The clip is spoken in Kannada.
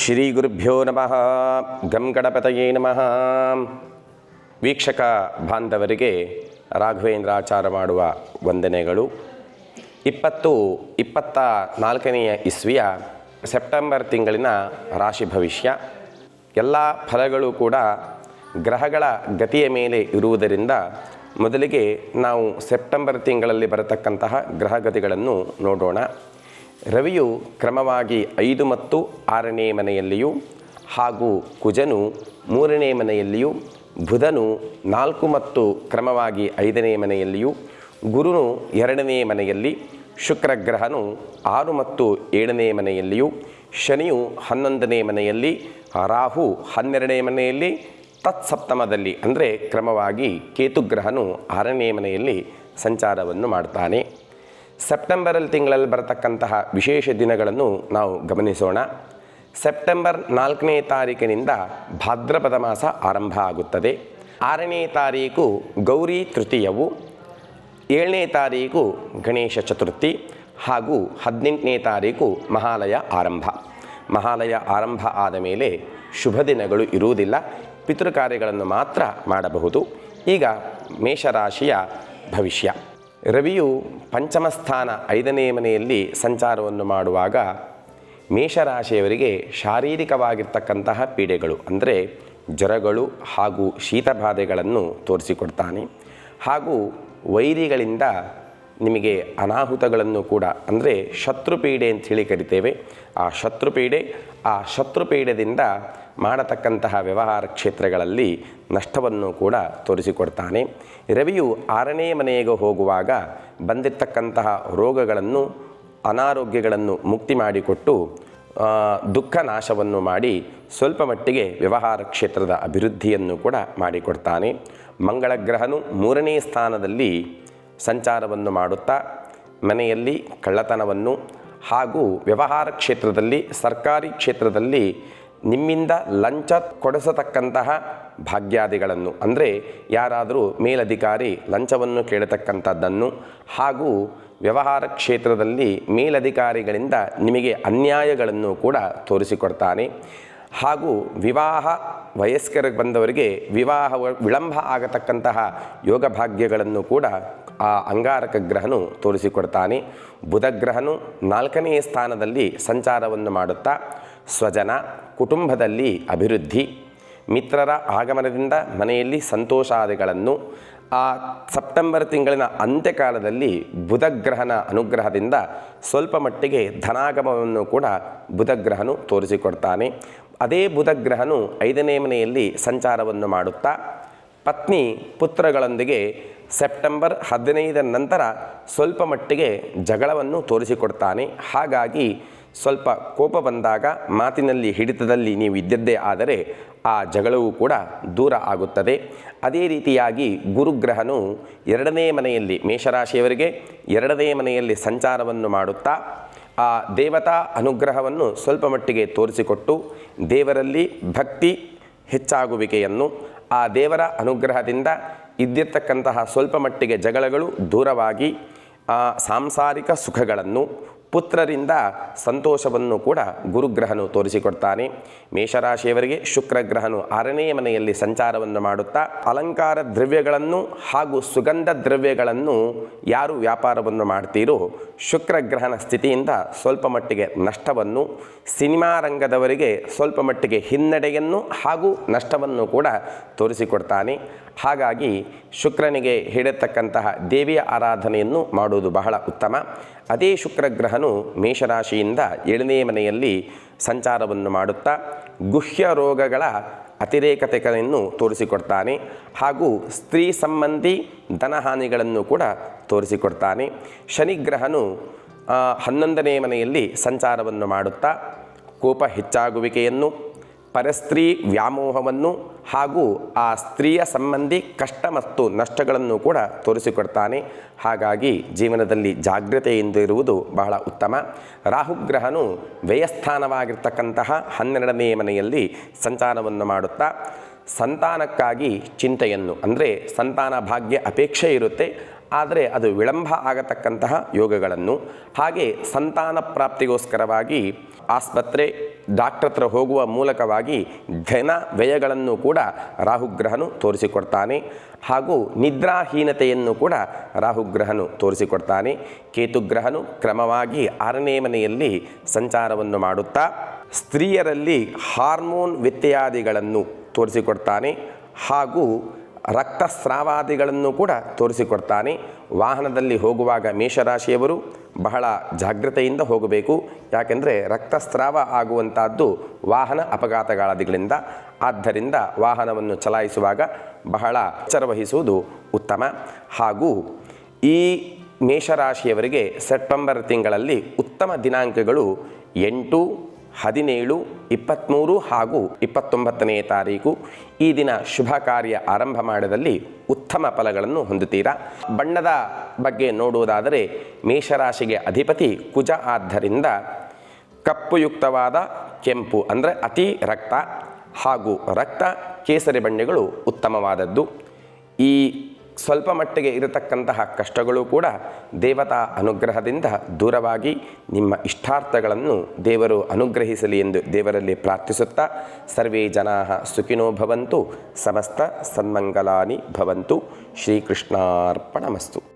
ಶ್ರೀ ಗುರುಭ್ಯೋ ನಮಃ ಗಂ ಗಣಪತಯೇ ನಮಃ ವೀಕ್ಷಕ ಬಾಂಧವರಿಗೆ ರಾಘವೇಂದ್ರಾಚಾರ ಮಾಡುವ ವಂದನೆಗಳು. ಇಪ್ಪತ್ತು, ಇಪ್ಪತ್ತ ನಾಲ್ಕನೆಯ ಇಸ್ವಿಯ ಸೆಪ್ಟೆಂಬರ್ ತಿಂಗಳಿನ ರಾಶಿ ಭವಿಷ್ಯ. ಎಲ್ಲ ಫಲಗಳು ಕೂಡ ಗ್ರಹಗಳ ಗತಿಯ ಮೇಲೆ ಇರುವುದರಿಂದ ಮೊದಲಿಗೆ ನಾವು ಸೆಪ್ಟೆಂಬರ್ ತಿಂಗಳಲ್ಲಿ ಬರತಕ್ಕಂತಹ ಗ್ರಹಗತಿಗಳನ್ನು ನೋಡೋಣ. ರವಿಯು ಕ್ರಮವಾಗಿ ಐದು ಮತ್ತು ಆರನೇ ಮನೆಯಲ್ಲಿಯೂ ಹಾಗೂ ಕುಜನು ಮೂರನೇ ಮನೆಯಲ್ಲಿಯೂ, ಬುಧನು ನಾಲ್ಕು ಮತ್ತು ಕ್ರಮವಾಗಿ ಐದನೇ ಮನೆಯಲ್ಲಿಯೂ, ಗುರುನು ಎರಡನೇ ಮನೆಯಲ್ಲಿ, ಶುಕ್ರಗ್ರಹನು ಆರು ಮತ್ತು ಏಳನೇ ಮನೆಯಲ್ಲಿಯೂ, ಶನಿಯು ಹನ್ನೊಂದನೇ ಮನೆಯಲ್ಲಿ, ರಾಹು ಹನ್ನೆರಡನೇ ಮನೆಯಲ್ಲಿ, ತತ್ಸಪ್ತಮದಲ್ಲಿ ಅಂದರೆ ಕ್ರಮವಾಗಿ ಕೇತುಗ್ರಹನು ಆರನೇ ಮನೆಯಲ್ಲಿ ಸಂಚಾರವನ್ನು ಮಾಡ್ತಾನೆ. ಸೆಪ್ಟೆಂಬರಲ್ಲಿ ತಿಂಗಳಲ್ಲಿ ಬರತಕ್ಕಂತಹ ವಿಶೇಷ ದಿನಗಳನ್ನು ನಾವು ಗಮನಿಸೋಣ. ಸೆಪ್ಟೆಂಬರ್ ನಾಲ್ಕನೇ ತಾರೀಕಿನಿಂದ ಭಾದ್ರಪದ ಮಾಸ ಆರಂಭ ಆಗುತ್ತದೆ. ಆರನೇ ತಾರೀಕು ಗೌರಿ ತೃತೀಯವು, ಏಳನೇ ತಾರೀಕು ಗಣೇಶ ಚತುರ್ಥಿ ಹಾಗೂ ಹದಿನೆಂಟನೇ ತಾರೀಕು ಮಹಾಲಯ ಆರಂಭ. ಮಹಾಲಯ ಆರಂಭ ಆದ ಮೇಲೆ ಶುಭ ದಿನಗಳು ಇರುವುದಿಲ್ಲ. ಪಿತೃ ಕಾರ್ಯಗಳನ್ನು ಮಾತ್ರ ಮಾಡಬಹುದು. ಈಗ ಮೇಷರಾಶಿಯ ಭವಿಷ್ಯ. ರವಿಯು ಪಂಚಮ ಸ್ಥಾನ ಐದನೇ ಮನೆಯಲ್ಲಿ ಸಂಚಾರವನ್ನು ಮಾಡುವಾಗ ಮೇಷರಾಶಿಯವರಿಗೆ ಶಾರೀರಿಕವಾಗಿರ್ತಕ್ಕಂತಹ ಪೀಡೆಗಳು, ಅಂದರೆ ಜ್ವರಗಳು ಹಾಗೂ ಶೀತಬಾಧೆಗಳನ್ನು ತೋರಿಸಿಕೊಡ್ತಾನೆ. ಹಾಗೂ ವೈರಿಗಳಿಂದ ನಿಮಗೆ ಅನಾಹುತಗಳನ್ನು ಕೂಡ, ಅಂದರೆ ಶತ್ರುಪೀಡೆ ಅಂತ ಹೇಳಿ ಕರಿತೇವೆ. ಆ ಶತ್ರುಪೀಡೆ, ಆ ಶತ್ರುಪೀಡೆದಿಂದ ಮಾಡತಕ್ಕಂತಹ ವ್ಯವಹಾರ ಕ್ಷೇತ್ರಗಳಲ್ಲಿ ನಷ್ಟವನ್ನು ಕೂಡ ತೋರಿಸಿಕೊಡ್ತಾನೆ. ರವಿಯು ಆರನೇ ಮನೆಗೆ ಹೋಗುವಾಗ ಬಂದಿರತಕ್ಕಂತಹ ರೋಗಗಳನ್ನು, ಅನಾರೋಗ್ಯಗಳನ್ನು ಮುಕ್ತಿ ಮಾಡಿಕೊಟ್ಟು ದುಃಖ ನಾಶವನ್ನು ಮಾಡಿ ಸ್ವಲ್ಪ ಮಟ್ಟಿಗೆ ವ್ಯವಹಾರ ಕ್ಷೇತ್ರದ ಅಭಿವೃದ್ಧಿಯನ್ನು ಕೂಡ ಮಾಡಿಕೊಡ್ತಾನೆ. ಮಂಗಳ ಗ್ರಹನು ಮೂರನೇ ಸ್ಥಾನದಲ್ಲಿ ಸಂಚಾರವನ್ನು ಮಾಡುತ್ತಾ ಮನೆಯಲ್ಲಿ ಕಳ್ಳತನವನ್ನು ಹಾಗೂ ವ್ಯವಹಾರ ಕ್ಷೇತ್ರದಲ್ಲಿ, ಸರ್ಕಾರಿ ಕ್ಷೇತ್ರದಲ್ಲಿ ನಿಮ್ಮಿಂದ ಲಂಚ ಕೊಡಿಸತಕ್ಕಂತಹ ಭಾಗ್ಯಾದಿಗಳನ್ನು, ಅಂದರೆ ಯಾರಾದರೂ ಮೇಲಧಿಕಾರಿ ಲಂಚವನ್ನು ಕೇಳತಕ್ಕಂಥದ್ದನ್ನು ಹಾಗೂ ವ್ಯವಹಾರ ಕ್ಷೇತ್ರದಲ್ಲಿ ಮೇಲಧಿಕಾರಿಗಳಿಂದ ನಿಮಗೆ ಅನ್ಯಾಯಗಳನ್ನು ಕೂಡ ತೋರಿಸಿಕೊಡ್ತಾನೆ. ಹಾಗೂ ವಿವಾಹ ವಯಸ್ಕರಿಗೆ ಬಂದವರಿಗೆ ವಿವಾಹ ವಿಳಂಬ ಆಗತಕ್ಕಂತಹ ಯೋಗ ಭಾಗ್ಯಗಳನ್ನು ಕೂಡ ಆ ಅಂಗಾರಕ ಗ್ರಹನು ತೋರಿಸಿಕೊಡ್ತಾನೆ. ಬುಧಗ್ರಹನು ನಾಲ್ಕನೆಯ ನಾಲ್ಕನೇ ಸ್ಥಾನದಲ್ಲಿ ಸಂಚಾರವನ್ನು ಮಾಡುತ್ತಾ, ಸ್ವಜನ, ಕುಟುಂಬದಲ್ಲಿ ಅಭಿವೃದ್ಧಿ, ಮಿತ್ರರ ಆಗಮನದಿಂದ ಮನೆಯಲ್ಲಿ ಸಂತೋಷಾದಿಗಳನ್ನು. ಆ ಸೆಪ್ಟೆಂಬರ್ ತಿಂಗಳಿನ ಅಂತ್ಯಕಾಲದಲ್ಲಿ ಬುಧಗ್ರಹನ ಅನುಗ್ರಹದಿಂದ ಸ್ವಲ್ಪ ಮಟ್ಟಿಗೆ ಧನಾಗಮವನ್ನು ಕೂಡ ಬುಧಗ್ರಹನು ತೋರಿಸಿಕೊಡ್ತಾನೆ. ಅದೇ ಬುಧಗ್ರಹನು ಐದನೇ ಮನೆಯಲ್ಲಿ ಸಂಚಾರವನ್ನು ಮಾಡುತ್ತಾ, ಪತ್ನಿ ಪುತ್ರಗಳೊಂದಿಗೆ ಸೆಪ್ಟೆಂಬರ್ ಹದಿನೈದರ ನಂತರ ಸ್ವಲ್ಪ ಮಟ್ಟಿಗೆ ಜಗಳವನ್ನು ತೋರಿಸಿಕೊಡ್ತಾನೆ. ಹಾಗಾಗಿ ಸ್ವಲ್ಪ ಕೋಪ ಬಂದಾಗ ಮಾತಿನಲ್ಲಿ ಹಿಡಿತದಲ್ಲಿ ನೀವು ಇದ್ದದ್ದೇ ಆದರೆ ಆ ಜಗಳವೂ ಕೂಡ ದೂರ ಆಗುತ್ತದೆ. ಅದೇ ರೀತಿಯಾಗಿ ಗುರುಗ್ರಹನು ಎರಡನೇ ಮನೆಯಲ್ಲಿ ಮೇಷರಾಶಿಯವರಿಗೆ ಎರಡನೇ ಮನೆಯಲ್ಲಿ ಸಂಚಾರವನ್ನು ಮಾಡುತ್ತಾ, ಆ ದೇವತಾ ಅನುಗ್ರಹವನ್ನು ಸ್ವಲ್ಪ ಮಟ್ಟಿಗೆ ತೋರಿಸಿಕೊಟ್ಟು ದೇವರಲ್ಲಿ ಭಕ್ತಿ ಹೆಚ್ಚಾಗುವಿಕೆಯನ್ನು ಆ ದೇವರ ಅನುಗ್ರಹದಿಂದ ಇದ್ದಿರ್ತಕ್ಕಂತಹ ಸ್ವಲ್ಪ ಮಟ್ಟಿಗೆ ಜಗಳಗಳು ದೂರವಾಗಿ ಸಾಂಸಾರಿಕ ಸುಖಗಳನ್ನು ಪುತ್ರರಿಂದ ಸಂತೋಷವನ್ನು ಕೂಡ ಗುರುಗ್ರಹನು ತೋರಿಸಿಕೊಡ್ತಾನೆ. ಮೇಷರಾಶಿಯವರಿಗೆ ಶುಕ್ರಗ್ರಹನು ಆರನೇ ಮನೆಯಲ್ಲಿ ಸಂಚಾರವನ್ನು ಮಾಡುತ್ತಾ, ಅಲಂಕಾರ ದ್ರವ್ಯಗಳನ್ನು ಹಾಗೂ ಸುಗಂಧ ದ್ರವ್ಯಗಳನ್ನು ಯಾರು ವ್ಯಾಪಾರವನ್ನು ಮಾಡ್ತೀರೋ ಶುಕ್ರಗ್ರಹನ ಸ್ಥಿತಿಯಿಂದ ಸ್ವಲ್ಪ ಮಟ್ಟಿಗೆ ನಷ್ಟವನ್ನು, ಸಿನಿಮಾ ರಂಗದವರಿಗೆ ಸ್ವಲ್ಪ ಮಟ್ಟಿಗೆ ಹಿನ್ನಡೆಯನ್ನು ಹಾಗೂ ನಷ್ಟವನ್ನು ಕೂಡ ತೋರಿಸಿಕೊಡ್ತಾನೆ. ಹಾಗಾಗಿ ಶುಕ್ರನಿಗೆ ಹಿಡತಕ್ಕಂತಹ ದೇವಿಯ ಆರಾಧನೆಯನ್ನು ಮಾಡುವುದು ಬಹಳ ಉತ್ತಮ. ಅದೇ ಶುಕ್ರಗ್ರಹನು ಮೇಷರಾಶಿಯಿಂದ ಏಳನೇ ಮನೆಯಲ್ಲಿ ಸಂಚಾರವನ್ನು ಮಾಡುತ್ತಾ ಗುಹ್ಯ ರೋಗಗಳ ಅತಿರೇಕತೆಗಳನ್ನು ತೋರಿಸಿಕೊಡ್ತಾನೆ ಹಾಗೂ ಸ್ತ್ರೀ ಸಂಬಂಧಿ ಧನಹಾನಿಗಳನ್ನು ಕೂಡ ತೋರಿಸಿಕೊಡ್ತಾನೆ. ಶನಿಗ್ರಹನು ಹನ್ನೊಂದನೇ ಮನೆಯಲ್ಲಿ ಸಂಚಾರವನ್ನು ಮಾಡುತ್ತಾ ಕೋಪ ಹೆಚ್ಚಾಗುವಿಕೆಯನ್ನು ಪರಸ್ತ್ರೀ ವ್ಯಾಮೋಹವನ್ನು ಹಾಗೂ ಆ ಸ್ತ್ರೀಯ ಸಂಬಂಧಿ ಕಷ್ಟ ಮತ್ತು ನಷ್ಟಗಳನ್ನು ಕೂಡ ತೋರಿಸಿಕೊಡ್ತಾನೆ. ಹಾಗಾಗಿ ಜೀವನದಲ್ಲಿ ಜಾಗ್ರತೆಯಿಂದ ಇರುವುದು ಬಹಳ ಉತ್ತಮ. ರಾಹುಗ್ರಹನು ವ್ಯಯಸ್ಥಾನವಾಗಿರ್ತಕ್ಕಂತಹ ಹನ್ನೆರಡನೇ ಮನೆಯಲ್ಲಿ ಸಂಚಾರವನ್ನು ಮಾಡುತ್ತಾ, ಸಂತಾನಕ್ಕಾಗಿ ಚಿಂತೆಯನ್ನು, ಅಂದರೆ ಸಂತಾನ ಭಾಗ್ಯ ಅಪೇಕ್ಷೆ ಇರುತ್ತೆ, ಆದರೆ ಅದು ವಿಳಂಬ ಆಗತಕ್ಕಂತಹ ಯೋಗಗಳನ್ನು. ಹಾಗೆ ಸಂತಾನ ಪ್ರಾಪ್ತಿಗೋಸ್ಕರವಾಗಿ ಆಸ್ಪತ್ರೆ ಡಾಕ್ಟರ್ ಹತ್ರ ಹೋಗುವ ಮೂಲಕವಾಗಿ ಧನ ವ್ಯಯಗಳನ್ನು ಕೂಡ ರಾಹುಗ್ರಹನು ತೋರಿಸಿಕೊಡ್ತಾನೆ. ಹಾಗೂ ನಿದ್ರಾಹೀನತೆಯನ್ನು ಕೂಡ ರಾಹುಗ್ರಹನು ತೋರಿಸಿಕೊಡ್ತಾನೆ. ಕೇತುಗ್ರಹನು ಕ್ರಮವಾಗಿ ಆರನೇ ಮನೆಯಲ್ಲಿ ಸಂಚಾರವನ್ನು ಮಾಡುತ್ತಾ, ಸ್ತ್ರೀಯರಲ್ಲಿ ಹಾರ್ಮೋನ್ ವ್ಯತ್ಯಯಾದಿಗಳನ್ನು ತೋರಿಸಿಕೊಡ್ತಾನೆ. ಹಾಗೂ ರಕ್ತಸ್ರಾವಾದಿಗಳನ್ನು ಕೂಡ ತೋರಿಸಿಕೊಡ್ತಾನೆ. ವಾಹನದಲ್ಲಿ ಹೋಗುವಾಗ ಮೇಷರಾಶಿಯವರು ಬಹಳ ಜಾಗ್ರತೆಯಿಂದ ಹೋಗಬೇಕು. ಯಾಕೆಂದರೆ ರಕ್ತಸ್ರಾವ ಆಗುವಂತಹದ್ದು ವಾಹನ ಅಪಘಾತಗಳಾದಿಗಳಿಂದ. ಆದ್ದರಿಂದ ವಾಹನವನ್ನು ಚಲಾಯಿಸುವಾಗ ಬಹಳ ಎಚ್ಚರವಹಿಸುವುದು ಉತ್ತಮ. ಹಾಗೂ ಈ ಮೇಷರಾಶಿಯವರಿಗೆ ಸೆಪ್ಟೆಂಬರ್ ತಿಂಗಳಲ್ಲಿ ಉತ್ತಮ ದಿನಾಂಕಗಳು ಎಂಟು ಹದಿನೇಳು ಇಪ್ಪತ್ತ್ಮೂರು ಹಾಗೂ ಇಪ್ಪತ್ತೊಂಬತ್ತನೇ ತಾರೀಕು ಈ ದಿನ ಶುಭ ಕಾರ್ಯ ಆರಂಭ ಮಾಡದಲ್ಲಿ ಉತ್ತಮ ಫಲಗಳನ್ನು ಹೊಂದುತ್ತೀರಾ? ಬಣ್ಣದ ಬಗ್ಗೆ ನೋಡುವುದಾದರೆ ಮೇಷರಾಶಿಗೆ ಅಧಿಪತಿ ಕುಜ ಆದ್ದರಿಂದ ಕಪ್ಪುಯುಕ್ತವಾದ ಕೆಂಪು ಅಂದರೆ ಅತಿ ರಕ್ತ ಹಾಗೂ ರಕ್ತ ಕೇಸರಿ ಬಣ್ಣಗಳು ಉತ್ತಮವಾದದ್ದು. ಈ ಸ್ವಲ್ಪ ಮಟ್ಟಿಗೆ ಇರತಕ್ಕಂತಹ ಕಷ್ಟಗಳು ಕೂಡ ದೇವತಾ ಅನುಗ್ರಹದಿಂದ ದೂರವಾಗಿ ನಿಮ್ಮ ಇಷ್ಟಾರ್ಥಗಳನ್ನು ದೇವರು ಅನುಗ್ರಹಿಸಲಿ ಎಂದು ದೇವರಲ್ಲಿ ಪ್ರಾರ್ಥಿಸುತ್ತಾ, ಸರ್ವೇ ಜನಾ ಸುಖಿನೋ ಭವಂತು, ಸಮಸ್ತ ಸನ್ಮಂಗಲಾನಿ ಭವಂತು, ಶ್ರೀಕೃಷ್ಣಾರ್ಪಣಮಸ್ತು.